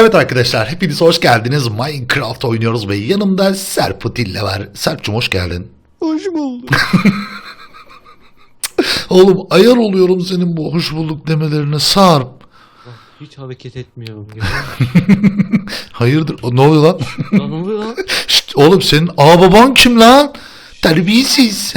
Evet arkadaşlar hepiniz hoş geldiniz. Minecraft oynuyoruz ve yanımda Serputille var. Serpçum hoş geldin. Hoş bulduk. Oğlum ayar oluyorum senin bu hoş bulduk demelerine Sarp. Hiç hareket etmiyorum ya. Hayırdır? O, ne oluyor lan? Lan oluyor lan. Şşt, oğlum senin ağababan kim lan? Terbiyesiz.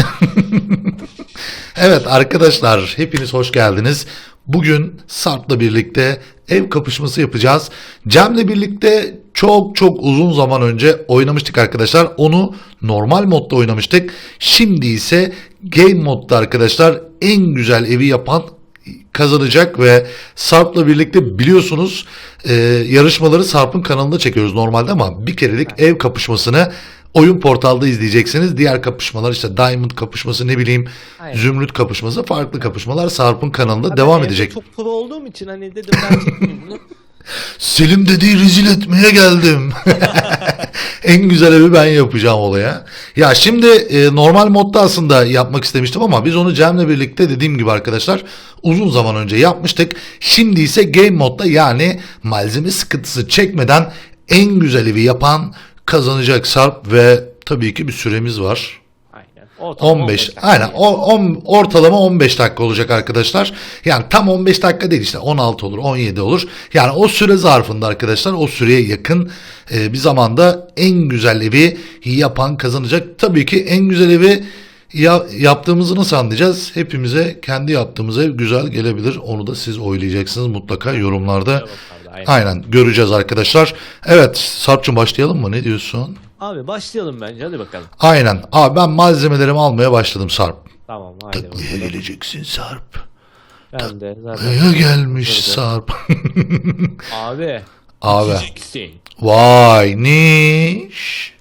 evet arkadaşlar hepiniz hoş geldiniz. Bugün Sarp'la birlikte ev kapışması yapacağız. Cem'le birlikte çok çok uzun zaman önce oynamıştık arkadaşlar. Onu normal modda oynamıştık. Şimdi ise game modda arkadaşlar en güzel evi yapan kazanacak ve Sarp'la birlikte biliyorsunuz e, yarışmaları Sarp'ın kanalında çekiyoruz normalde ama bir kerelik ev kapışmasını oyun portalda izleyeceksiniz. Diğer kapışmalar işte Diamond kapışması ne bileyim Aynen. Zümrüt kapışması farklı kapışmalar Sarp'ın kanalında devam Ben edecek. Çok pro olduğum için hani dedim ben çekmeyeyim bunu. Selim dediği rezil etmeye geldim. en güzel evi ben yapacağım olaya. Ya şimdi e, normal modda aslında yapmak istemiştim ama biz onu Cem'le birlikte dediğim gibi arkadaşlar uzun zaman önce yapmıştık. Şimdi ise game modda yani malzeme sıkıntısı çekmeden en güzel evi yapan kazanacak Sarp ve tabii ki bir süremiz var. Ortalama 15 dakika. aynen o, on- ortalama 15 dakika olacak arkadaşlar. Yani tam 15 dakika değil işte 16 olur 17 olur. Yani o süre zarfında arkadaşlar o süreye yakın e, bir zamanda en güzel evi yapan kazanacak. Tabii ki en güzel evi ya, yaptığımızı nasıl anlayacağız? Hepimize kendi yaptığımız ev güzel gelebilir. Onu da siz oylayacaksınız mutlaka yorumlarda. Aynen. Aynen göreceğiz arkadaşlar. Evet Sarp'cığım başlayalım mı? Ne diyorsun? Abi başlayalım bence hadi bakalım. Aynen. Abi ben malzemelerimi almaya başladım Sarp. Tamam haydi Taklaya bakalım. geleceksin Sarp. Ben de zaten. Taklaya gelmiş. Sarp. Abi. Abi. Vay niş.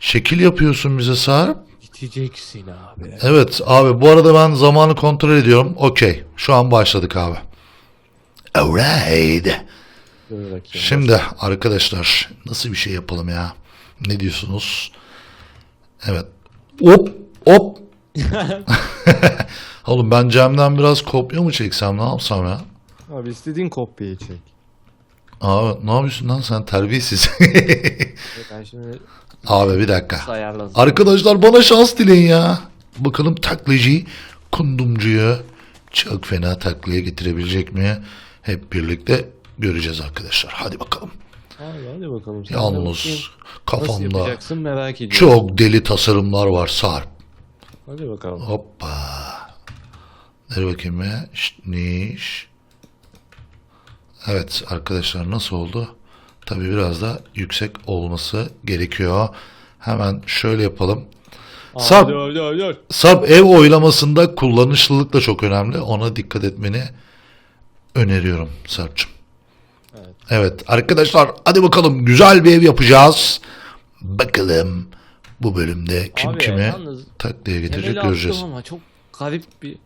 Şekil yapıyorsun bize Sarp. Biteceksin abi. Evet abi bu arada ben zamanı kontrol ediyorum. Okey. Şu an başladık abi. Alright. Şimdi arkadaşlar nasıl bir şey yapalım ya? Ne diyorsunuz? Evet. Hop hop. Oğlum ben Cem'den biraz kopya mı çeksem ne yapsam ya? Abi istediğin kopyayı çek. Abi ne yapıyorsun lan sen terbiyesiz. Ben şimdi Abi bir dakika. Arkadaşlar bana şans dileyin ya. Bakalım taklacı kundumcuyu çok fena taklaya getirebilecek mi? Hep birlikte göreceğiz arkadaşlar. Hadi bakalım. Abi hadi bakalım. Sen. Yalnız kafamda merak ediyorum. çok deli tasarımlar var Sarp. Hadi bakalım. Hoppa. Ver bakayım ya. Şşt, niş. Evet arkadaşlar nasıl oldu? Tabii biraz da yüksek olması gerekiyor. Hemen şöyle yapalım. Hadi. Sarp ev oylamasında kullanışlılık da çok önemli. Ona dikkat etmeni öneriyorum Sarp'cığım. Evet. Arkadaşlar hadi bakalım güzel bir ev yapacağız. Bakalım bu bölümde kim Abi, kimi yalnız taklaya getirecek Temeli göreceğiz. attım ama çok garip bir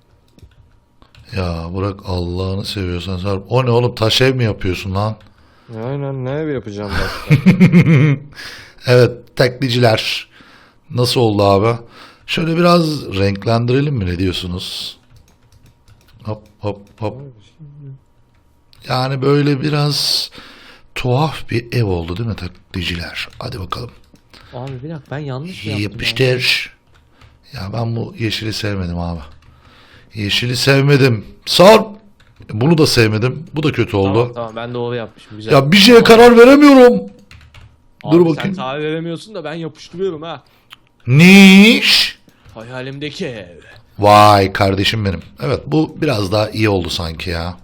Ya bırak Allah'ını seviyorsan Sarp. O ne oğlum taş ev mi yapıyorsun lan? Aynen ne ev yapacağım başka? Evet takliciler. Nasıl oldu abi? Şöyle biraz renklendirelim mi ne diyorsunuz? Hop hop hop. Yani böyle biraz tuhaf bir ev oldu değil mi takliciler? Hadi bakalım. Abi bir dakika ben yanlış mı yaptım? ya? Yapıştır. Ya ben bu yeşili sevmedim abi. Yeşili sevmedim. Sarp. Bunu da sevmedim. Bu da kötü oldu. Tamam tamam ben doğru yapmışım güzel. Ya bir şeye karar veremiyorum. Abi dur Sen bakayım. karar veremiyorsun da ben yapıştırıyorum ha. Niş. Hayalimdeki ev. Vay kardeşim benim. Evet bu biraz daha iyi oldu sanki ya.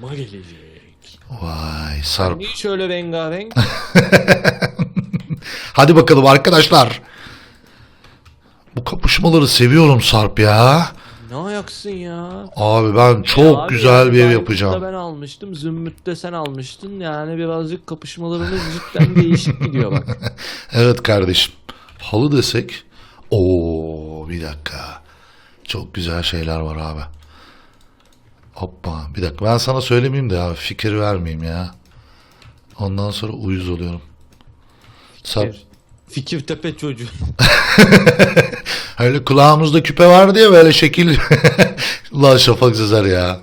Numa gelecek. Vay Sarp. Niye şöyle rengarenk? Hadi bakalım arkadaşlar. Bu kapışmaları seviyorum Sarp ya. ne ayaksın ya? Abi ben çok Abi güzel bir ev yapacağım. ben almıştım. Zümrüt'te sen almıştın. Yani birazcık kapışmalarımız cidden değişik gidiyor bak. Evet kardeşim. Halı desek. Oo bir dakika. Çok güzel şeyler var abi. Hoppa bir dakika ben sana söylemeyeyim de abi fikir vermeyeyim ya. Ondan sonra uyuz oluyorum. Sarp, Fikir tepe çocuğu. öyle kulağımızda küpe vardı ya böyle şekil. Ulan Şafak Sezer ya.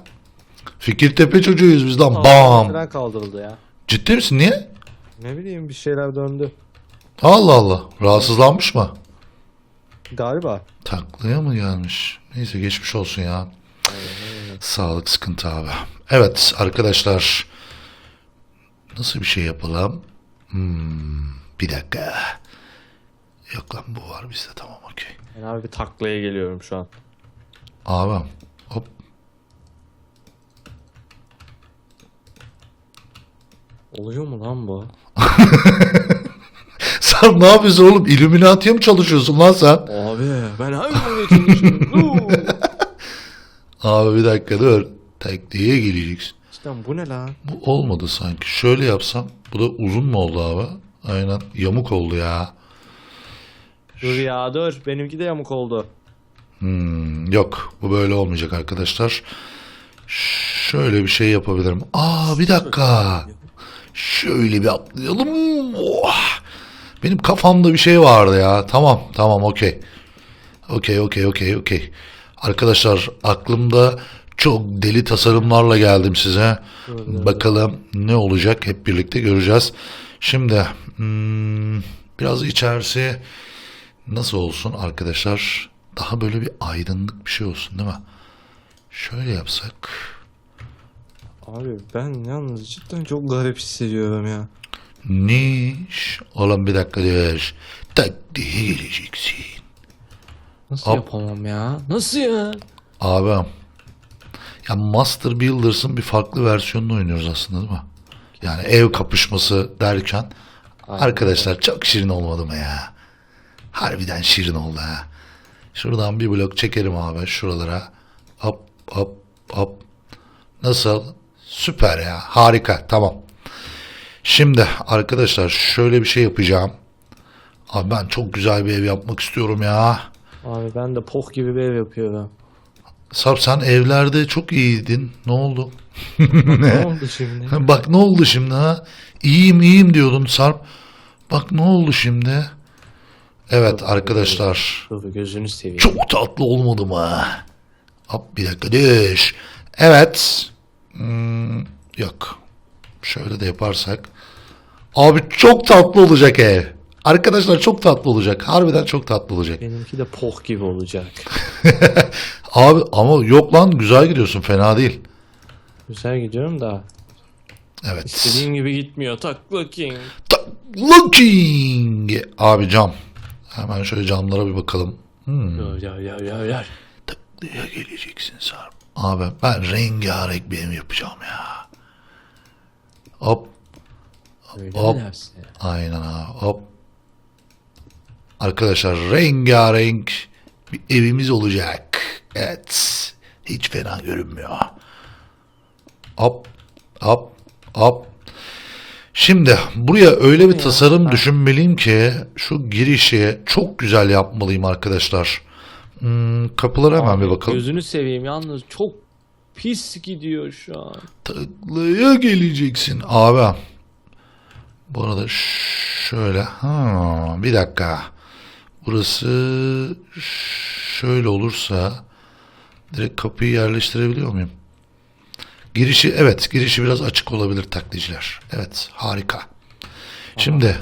Fikirtepe çocuğuyuz biz lan. Bam. Tren kaldırıldı ya. Ciddi misin? Niye? Ne bileyim bir şeyler döndü. Allah Allah. Rahatsızlanmış mı? Galiba. Taklaya mı gelmiş? Neyse geçmiş olsun ya. Sağlık sıkıntı abi. Evet arkadaşlar. Nasıl bir şey yapalım? Hmm, bir dakika. Yok lan bu var bizde tamam okey. Ben abi bir taklaya geliyorum şu an. Abi hop. Oluyor mu lan bu? Sen ne yapıyorsun oğlum? Illuminati'ye mi çalışıyorsun lan sen? Abi ben hangi? Abi bir dakika dur. Tekneye geleceksin. Cidden bu ne lan? Bu olmadı sanki. Şöyle yapsam. Bu da uzun mu oldu abi? Aynen. Yamuk oldu ya. dur ya dur. Benimki de yamuk oldu. Hmm, yok. Bu böyle olmayacak arkadaşlar. Şöyle bir şey yapabilirim. Aa bir dakika. Şöyle bir atlayalım. Oh. Benim kafamda bir şey vardı ya. Tamam tamam okey. Okey okey okey okey. Arkadaşlar aklımda çok deli tasarımlarla geldim size. Bakalım ne olacak hep birlikte göreceğiz. Şimdi hmm, biraz içerisi nasıl olsun arkadaşlar? Daha böyle bir aydınlık bir şey olsun değil mi? Şöyle yapsak. Abi ben yalnız cidden çok garip hissediyorum ya. Niş. Oğlum bir dakika dur. Tak diye geleceksin. Nasıl Hop. yapamam ya? Nasıl ya? Abi. Ya Master Builders'ın bir farklı versiyonunu oynuyoruz aslında değil mi? Yani ev kapışması derken arkadaşlar çok şirin olmadı mı ya? Harbiden şirin oldu ha. Şuradan bir blok çekerim abi şuralara. Hop hop hop. Nasıl? Süper ya. Harika. Tamam. Şimdi arkadaşlar şöyle bir şey yapacağım. Abi ben çok güzel bir ev yapmak istiyorum ya. Abi ben de poh gibi bir ev yapıyorum. Sarp sen evlerde çok iyiydin. Ne oldu? ne oldu şimdi? Bak ne oldu şimdi ha? İyiyim iyiyim diyordun Sarp. Bak ne oldu şimdi? Evet arkadaşlar. Dur gözünü seveyim. Çok tatlı olmadı mı? Hop bir dakika düş. Evet. Hmm, yok. Şöyle de yaparsak. Abi çok tatlı olacak ev. Arkadaşlar çok tatlı olacak. Harbiden çok tatlı olacak. Benimki de poh gibi olacak. Abi ama yok lan güzel gidiyorsun fena değil. Güzel gidiyorum da. Evet. İstediğim gibi gitmiyor. Takla king. Abi cam. Hemen şöyle camlara bir bakalım. Hmm. Ya ya ya ya ya. Taklaya geleceksin Sarp. Abi ben rengarenk bir ev yapacağım ya. Hop. Öyle Hop. Aynen abi. Hop. Arkadaşlar rengarenk bir evimiz olacak. Evet. Hiç fena görünmüyor. Hop. Hop. Hop. Şimdi buraya öyle bir tasarım düşünmeliyim ki şu girişi çok güzel yapmalıyım arkadaşlar. Hmm, kapılara hemen bir bakalım. Gözünü seveyim yalnız çok pis gidiyor şu an. Taklaya geleceksin abi. Bu arada şöyle. Ha, bir dakika. Burası şöyle olursa direkt kapıyı yerleştirebiliyor muyum? Girişi evet girişi biraz açık olabilir taklitçiler. Evet harika. Şimdi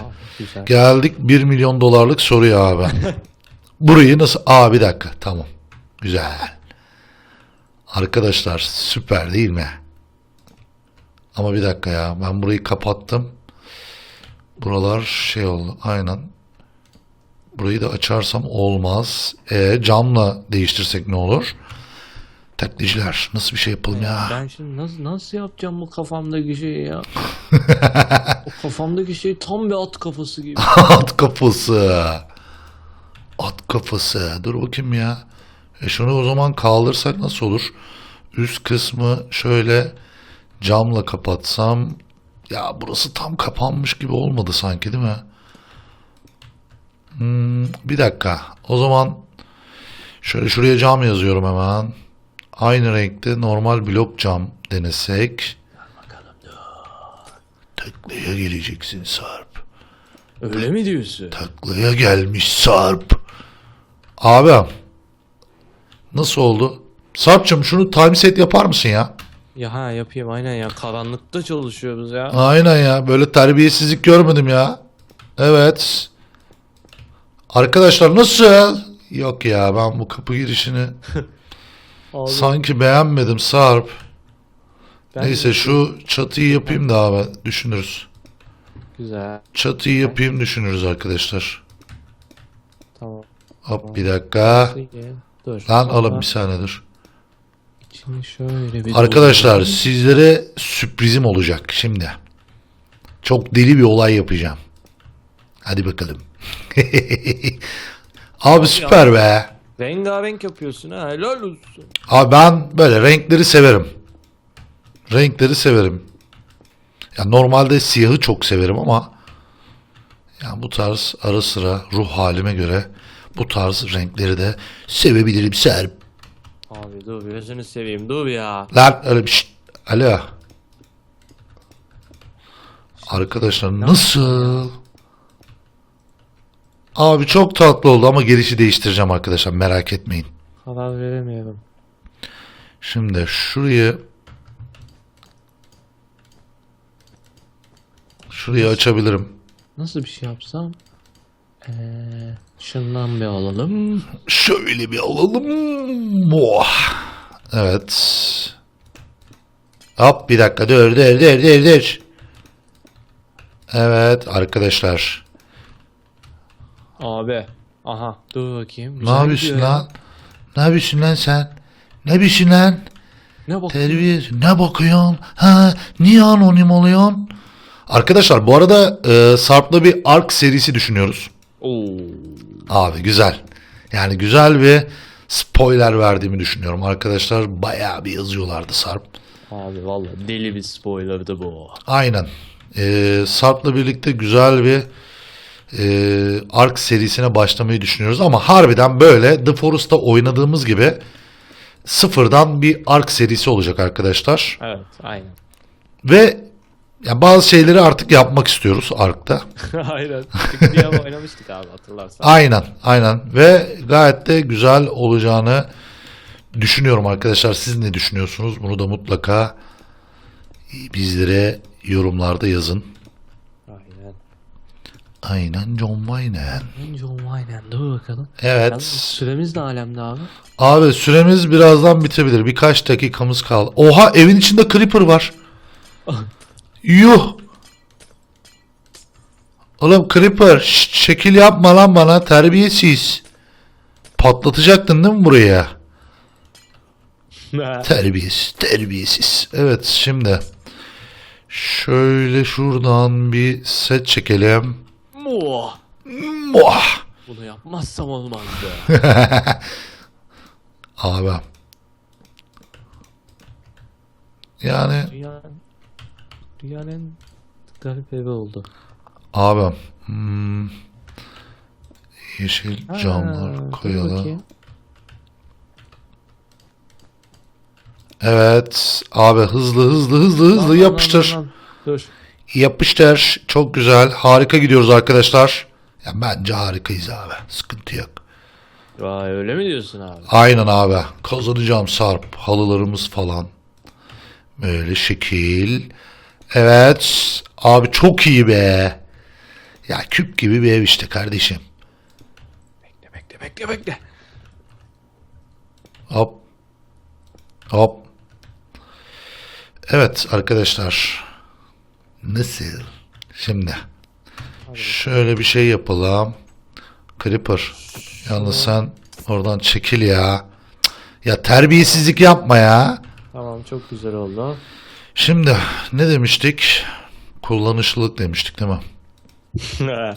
geldik 1 milyon dolarlık soruya abi. Burayı nasıl? Aa bir dakika tamam. Güzel. Arkadaşlar süper değil mi? Ama bir dakika ya ben burayı kapattım. Buralar şey oldu aynen. Burayı da açarsam olmaz. E, camla değiştirsek ne olur? Taklitçiler nasıl bir şey yapalım ya? Ben şimdi nasıl nasıl yapacağım bu kafamdaki şeyi ya? o kafamdaki şey tam bir at kafası gibi. At kafası. At kafası. Dur bakayım ya. E şunu o zaman kaldırsak nasıl olur? Üst kısmı şöyle camla kapatsam ya burası tam kapanmış gibi olmadı sanki değil mi? Hmm, bir dakika. O zaman şöyle şuraya cam yazıyorum hemen. Aynı renkte normal blok cam denesek. Bakalım Taklaya geleceksin Sarp. Öyle mi diyorsun? Taklaya gelmiş Sarp. Abi. Nasıl oldu? Sarp'cığım şunu time set yapar mısın ya? Ya ha yapayım aynen ya. Karanlıkta çalışıyoruz ya. Aynen ya. Böyle terbiyesizlik görmedim ya. Evet. Arkadaşlar nasıl? Yok ya ben bu kapı girişini Abi, sanki beğenmedim Sarp. ben Neyse şu çatıyı yapayım da abi düşünürüz. Güzel. Çatıyı yapayım düşünürüz arkadaşlar. Tamam. Hop bir dakika. İyi. Dur. Lan oğlum bir saniye dur. içini şöyle bir Arkadaşlar sizlere sürprizim olacak şimdi. Çok deli bir olay yapacağım. Hadi bakalım. Abi süper be. Rengarenk yapıyorsun ha. Helal olsun. Abi ben böyle renkleri severim. Renkleri severim. Ya normalde siyahı çok severim ama ya bu tarz ara sıra ruh halime göre bu tarz renkleri de sevebilirim Serp. Abi dur gözünü seveyim dur ya. Lan öyle bir. Alo. Arkadaşlar nasıl? Abi çok tatlı oldu ama girişi değiştireceğim arkadaşlar merak etmeyin. Karar veremiyorum. Şimdi şurayı şurayı açabilirim. Nasıl bir şey yapsam? Ee, şundan bir alalım. Şöyle bir alalım. Oh. Evet. Hop bir dakika dur dur dur dur dur. Evet arkadaşlar. Abi. Aha dur bakayım. Ne Güzel yapıyorsun gidiyor ya. lan? Ne yapıyorsun lan sen? Ne yapıyorsun lan? Ne bak. Terbiye. Ne bakıyorsun? Ha, niye anonim oluyorsun? Arkadaşlar bu arada e, Sarp'la bir Ark serisi düşünüyoruz. Oo. Abi güzel. Yani güzel bir spoiler verdiğimi düşünüyorum. Arkadaşlar bayağı bir yazıyorlardı Sarp. Abi valla deli bir spoilerdı bu. Aynen. E, Sarp'la birlikte güzel bir e, Ark serisine başlamayı düşünüyoruz. Ama harbiden böyle The Forest'ta oynadığımız gibi sıfırdan bir Ark serisi olacak arkadaşlar. Evet aynen. Ve ya bazı şeyleri artık yapmak istiyoruz Ark'ta. aynen. Çünkü diye oynamıştık abi hatırlarsan. Aynen, aynen. Ve gayet de güzel olacağını düşünüyorum arkadaşlar. Siz ne düşünüyorsunuz? Bunu da mutlaka bizlere yorumlarda yazın. Aynen. John Wayne. John Wayne dur bakalım. Evet. Yalnız süremiz de alemde abi. Abi süremiz birazdan bitebilir. Birkaç dakikamız kaldı. Oha evin içinde Creeper var. Yuh. Oğlum Creeper şşt, şekil yapma lan bana terbiyesiz. Patlatacaktın değil mi buraya? Terbiyesiz, terbiyesiz. Evet şimdi şöyle şuradan bir set çekelim. Muah. Muah. Bunu yapmazsam olmazdı. Abi. Yani dünyanın, dünyanın garip evi oldu. abi hmm, yeşil Ha, camlar dur bakayım. Evet abi hızlı hızlı hızlı Lan, hızlı lan, yapıştır. lan, lan. Dur. Yapıştır. Çok güzel. Harika gidiyoruz arkadaşlar. Ya bence harikayız abi. Sıkıntı yok. Vay öyle mi diyorsun abi? Aynen abi. Kazanacağım Sarp. Halılarımız falan. Böyle şekil. Evet. Abi çok iyi be. Ya küp gibi bir ev işte kardeşim. Bekle bekle bekle bekle. Hop. Hop. Evet arkadaşlar. Nasıl? Şimdi. Şöyle bir şey yapalım. Creeper. Yalnız sen oradan çekil ya. Ya terbiyesizlik yapma ya. Tamam çok güzel oldu. Şimdi ne demiştik? Kullanışlılık demiştik değil mi?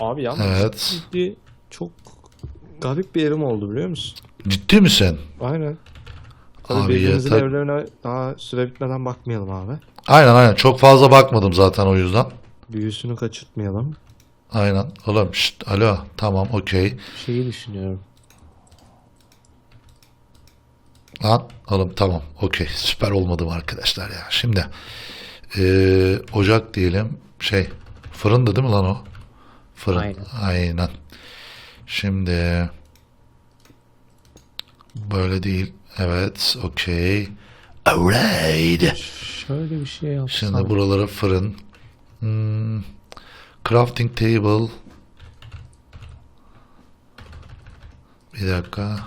abi yalnız Evet. ciddi çok garip bir yerim oldu biliyor musun? Ciddi misin? Aynen. Tabii Abi birbirimizin yeter. evlerine daha süre bitmeden bakmayalım abi. Aynen aynen. Çok fazla bakmadım zaten o yüzden. Büyüsünü kaçırtmayalım. Aynen. Oğlum şşt, alo. Tamam okey. Şeyi düşünüyorum. Lan oğlum tamam okey süper olmadım arkadaşlar ya. Şimdi eee, ocak diyelim şey fırındı değil mi lan o? Fırın. Aynen. Aynen. Şimdi böyle değil. Evet, okey. Alright. Şöyle bir şey yapsam. Şimdi buralara fırın. Hmm, crafting table. Bir dakika.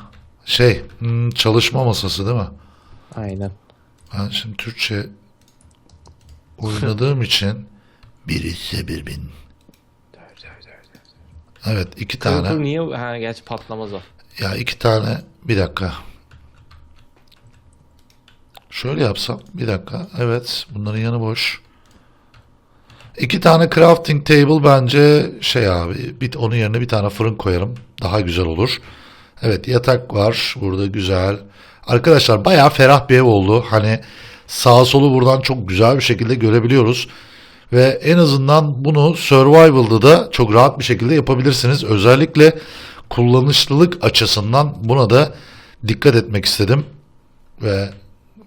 Şey, hmm, çalışma masası değil mi? Aynen. Ben şimdi Türkçe oynadığım için bir ise bir bin. Evet iki tane. niye? Ha gerçi patlamaz o. Ya iki tane bir dakika. Şöyle yapsam bir dakika. Evet bunların yanı boş. İki tane crafting table bence şey abi bir, onun yerine bir tane fırın koyarım. Daha güzel olur. Evet yatak var burada güzel. Arkadaşlar bayağı ferah bir ev oldu. Hani sağa solu buradan çok güzel bir şekilde görebiliyoruz. Ve en azından bunu survival'da da çok rahat bir şekilde yapabilirsiniz. Özellikle kullanışlılık açısından buna da dikkat etmek istedim. Ve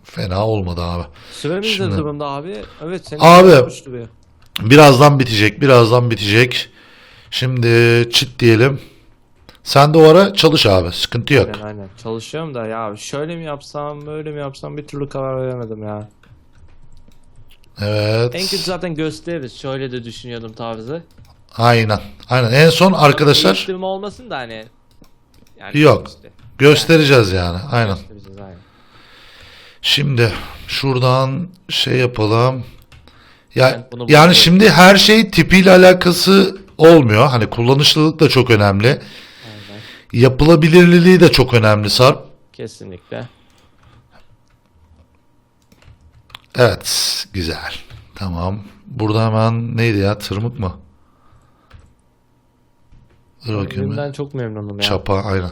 fena olmadı abi. Süremiz Şimdi- ne durumda abi? Evet senin Abi. Birazdan bitecek, birazdan bitecek. Şimdi çit diyelim. Sen de o ara çalış abi, sıkıntı yok. Aynen aynen. Çalışıyorum da ya şöyle mi yapsam böyle mi yapsam bir türlü karar veremedim ya. Evet. En kötü zaten gösteririz. Şöyle de düşünüyordum tarzı. Aynen. Aynen. En son arkadaşlar Değiştirme olmasın da hani. Yani Yok. işte. göstereceğiz yani. Aynen. Göstereceğiz, aynen. Şimdi şuradan şey yapalım. Ya Ben yani buluyorum. şimdi her şey tipiyle alakası olmuyor. Hani kullanışlılık da çok önemli. Aynen. Yapılabilirliliği de çok önemli Sarp. Kesinlikle. Evet, güzel. Tamam. Burada hemen neydi ya? Tırmık mı? Dur bakayım. Elimden çok memnunum ya. Çapa, aynen.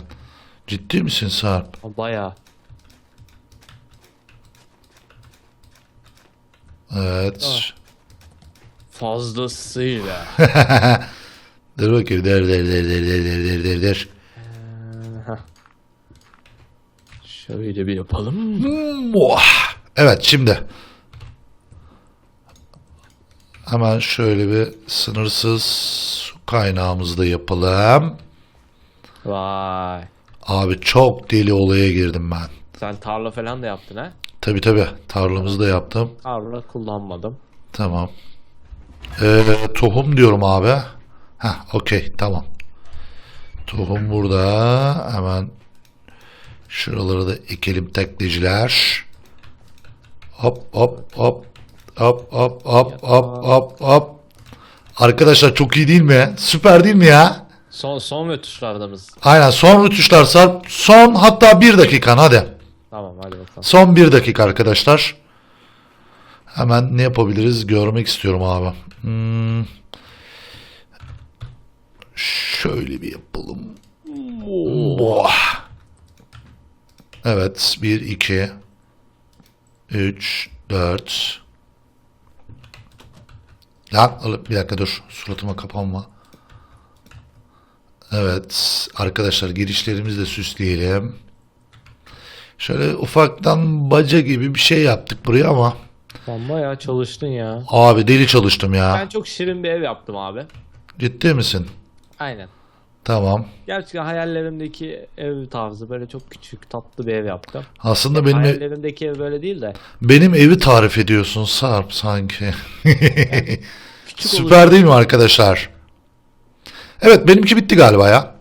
Ciddi misin Sarp? Baya. Evet. Ah. Fazlasıyla. Dur bakayım. Der der der der der der der der der. Aha. Şöyle bir yapalım. Evet şimdi. Hemen şöyle bir sınırsız su kaynağımızı da yapalım. Vay. Abi çok deli olaya girdim ben. Sen tarla falan da yaptın ha? Tabi tabi tarlamızı da yaptım. Tarla kullanmadım. Tamam. Ee, tohum diyorum abi. Heh okey tamam. Tohum burada. Hemen şuraları da ekelim tekleciler. Hop hop hop. Hop hop hop hop hop hop. Arkadaşlar çok iyi değil mi? Süper değil mi ya? Son son ve tuşlarda mısın? Aynen son rütuşlar Sarp. Son hatta bir dakikan hadi. Tamam hadi bakalım. Son bir dakika arkadaşlar. Hemen ne yapabiliriz görmek istiyorum abi. Hmm. Şöyle bir yapalım. Boah. Evet. 1, 2, 3, 4. Lan bir dakika dur. Suratıma kapanma. Evet. Arkadaşlar girişlerimizi de süsleyelim. Şöyle ufaktan baca gibi bir şey yaptık buraya ama Sen bayağı çalıştın ya. abi deli çalıştım Ben ya. çok şirin bir ev yaptım abi. Ciddi misin? Aynen. Tamam. Gerçekten hayallerimdeki ev tarzı böyle çok küçük tatlı bir ev yaptım. Aslında benim Hayallerimdeki ev böyle değil de benim evi tarif ediyorsun Sarp sanki. olur. Süper değil mi arkadaşlar? Evet benimki bitti galiba ya.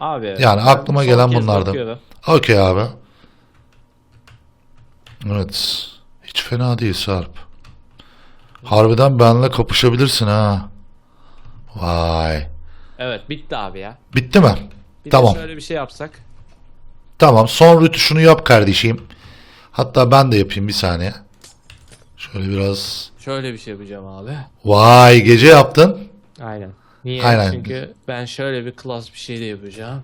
Abi. Yani ben aklıma gelen bunlardı. Okey abi. Evet. Hiç fena değil Sarp. Harbiden benimle kapışabilirsin ha. Vay. Evet bitti abi ya. Bitti mi? Bir Tamam. de şöyle bir şey yapsak. Tamam son rütuşunu yap kardeşim. Hatta ben de yapayım bir saniye. Şöyle biraz. Şöyle bir şey yapacağım abi. Vay gece yaptın. Aynen. Niye? Aynen. Çünkü ben şöyle bir klas bir şey de yapacağım.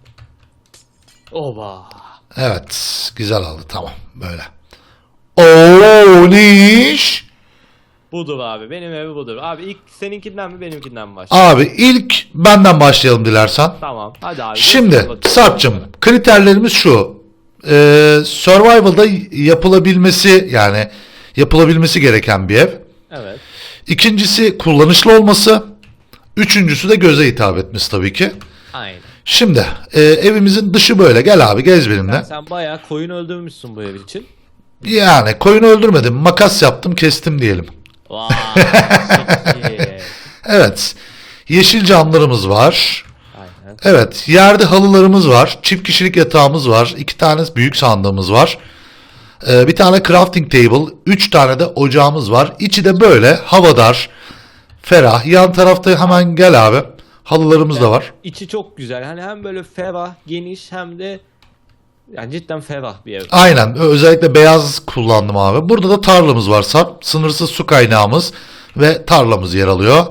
Oba. Evet güzel oldu tamam böyle. Oo ne iş? Budur abi. Benim evi budur. Abi ilk seninkinden mi benimkinden mi başlayalım? Abi ilk benden başlayalım dilersen. Tamam. Hadi abi. Şimdi Bakalım. Sarp'cığım kriterlerimiz şu. Ee, survival'da yapılabilmesi yani yapılabilmesi gereken bir ev. Evet. İkincisi kullanışlı olması. Üçüncüsü de göze hitap etmesi tabii ki. Aynen. Şimdi e, evimizin dışı böyle. Gel abi gez benimle. Sen, sen bayağı koyun öldürmüşsün bu ev için. Yani koyun öldürmedim. Makas yaptım kestim diyelim. Vay çok iyi. Evet. Yeşil camlarımız var. Aynen. Evet. Yerde halılarımız var. Çift kişilik yatağımız var. iki tane büyük sandığımız var. Ee, bir tane crafting table. Üç tane de ocağımız var. İçi de böyle havadar. Ferah. Yan tarafta hemen gel abi. Halılarımız da var. İçi çok güzel. Hani hem böyle ferah, geniş hem de yani cidden ferah bir ev. Aynen. Özellikle beyaz kullandım abi. Burada da tarlamız var. Sınırsız su kaynağımız ve tarlamız yer alıyor.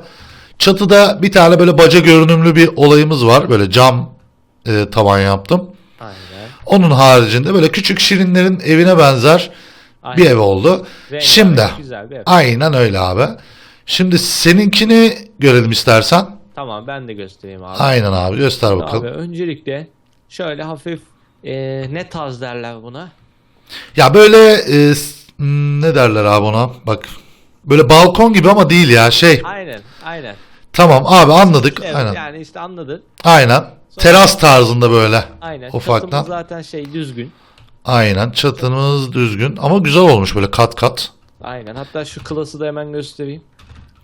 Çatıda bir tane böyle baca görünümlü bir olayımız var. Böyle cam e, tavan yaptım. Aynen. Onun haricinde böyle küçük şirinlerin evine benzer Aynen. bir ev oldu. Rengarenk, Şimdi güzel bir ev. aynen öyle abi. Şimdi seninkini görelim istersen. Tamam ben de göstereyim abi. Aynen abi göster bakalım. Abi öncelikle şöyle hafif e, ne tarz derler buna? Ya böyle e, hmm, ne derler abi ona? Bak böyle balkon gibi ama değil ya şey. Aynen, aynen. Tamam abi anladık. Evet, Aynen. yani işte anladın. Aynen. Teras tarzında böyle. Aynen. Ufaktan. Çatımız zaten şey düzgün. Aynen. Çatımız düzgün ama güzel olmuş böyle kat kat. Aynen. Hatta şu klası da hemen göstereyim.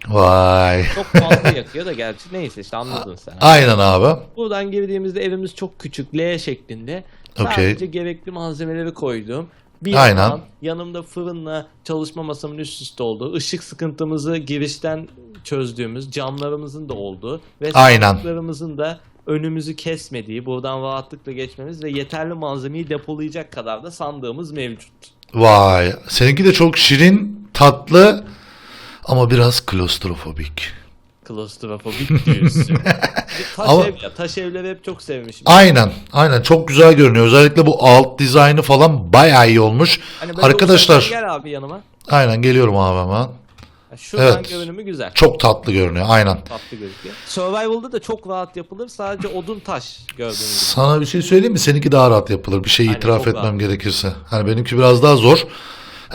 Vay. Çok fazla yakıyor da gerçi. Neyse işte anladın sen. Aynen abi. Buradan girdiğimizde evimiz çok küçük. L şeklinde. Sadece gerekli malzemeleri koydum. Bir Aynen. yandan yanımda fırınla çalışma masamın üst üste olduğu, ışık sıkıntımızı girişten çözdüğümüz, camlarımızın da olduğu ve sandıklarımızın da önümüzü kesmediği, buradan rahatlıkla geçmemiz ve yeterli malzemeyi depolayacak kadar da sandığımız mevcut. Vay. Seninki de çok şirin, tatlı ama biraz klostrofobik. Klostrofobik diyorsun. taş Ama- ev ya, taş evleri hep çok sevmişim. Aynen. Aynen. Çok güzel görünüyor. Özellikle bu alt dizaynı falan bayağı iyi olmuş. Hani böyle Arkadaşlar. uzaktan Gel abi yanıma. Aynen geliyorum abi hemen. Şuradan Evet. görünümü güzel. Çok tatlı görünüyor. Aynen. tatlı gözüküyor. Survival'da da çok rahat yapılır. Sadece odun taş gördüğünüz gibi. Sana bir şey söyleyeyim mi? Seninki daha rahat yapılır. Bir şey Aynen, itiraf çok etmem rahat. gerekirse. Hani benimki biraz daha zor.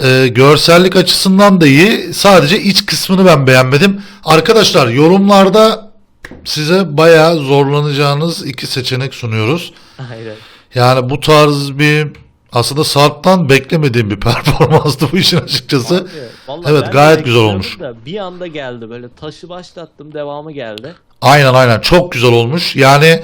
Ee, görsellik açısından da iyi. Sadece iç kısmını ben beğenmedim. Arkadaşlar yorumlarda size bayağı zorlanacağınız iki seçenek sunuyoruz. Aynen. Yani bu tarz bir aslında Sarp'tan beklemediğim bir performanstı bu işin açıkçası. Abi, vallahi Evet, ben gayet güzel olmuş. Da bir anda geldi böyle taşı başlattım devamı geldi. Aynen aynen çok güzel olmuş. Yani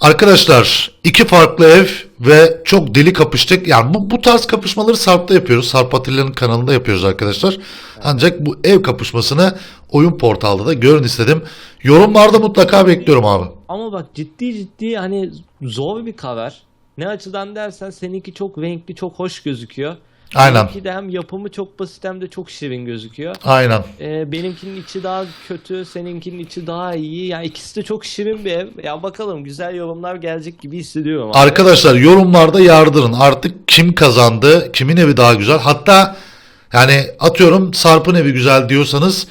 arkadaşlar iki farklı ev ve çok deli kapıştık. Yani bu, bu tarz kapışmaları Sarp'ta yapıyoruz. Sarp Atilla'nın kanalında yapıyoruz arkadaşlar. Ancak bu ev kapışmasını oyun portalda da görün istedim. Yorumlarda mutlaka bekliyorum abi. Ama bak ciddi ciddi hani zor bir karar. Ne açıdan dersen seninki çok renkli çok hoş gözüküyor. Aynen. Benimki de hem yapımı çok basit hem de çok şirin gözüküyor. Aynen. Ee, benimkinin içi daha kötü, seninkinin içi daha iyi. Yani ikisi de çok şirin bir ev. Ya bakalım güzel yorumlar gelecek gibi hissediyorum. abi. Arkadaşlar yorumlarda yardırın. Artık kim kazandı? Kimin evi daha güzel? Hatta yani atıyorum Sarp'ın evi güzel diyorsanız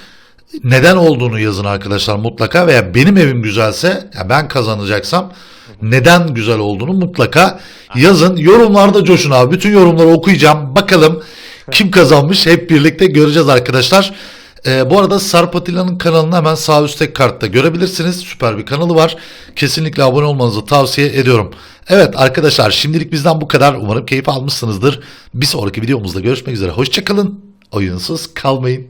neden olduğunu yazın arkadaşlar mutlaka veya benim evim güzelse ya ben kazanacaksam neden güzel olduğunu mutlaka yazın. Yorumlarda coşun abi. Bütün yorumları okuyacağım. Bakalım kim kazanmış hep birlikte göreceğiz arkadaşlar. Ee, bu arada Sarp Atilla'nın kanalını hemen sağ üstteki kartta görebilirsiniz. Süper bir kanalı var. Kesinlikle abone olmanızı tavsiye ediyorum. Evet arkadaşlar şimdilik bizden bu kadar. Umarım keyif almışsınızdır. Bir sonraki videomuzda görüşmek üzere. Hoşçakalın. Oyunsuz kalmayın.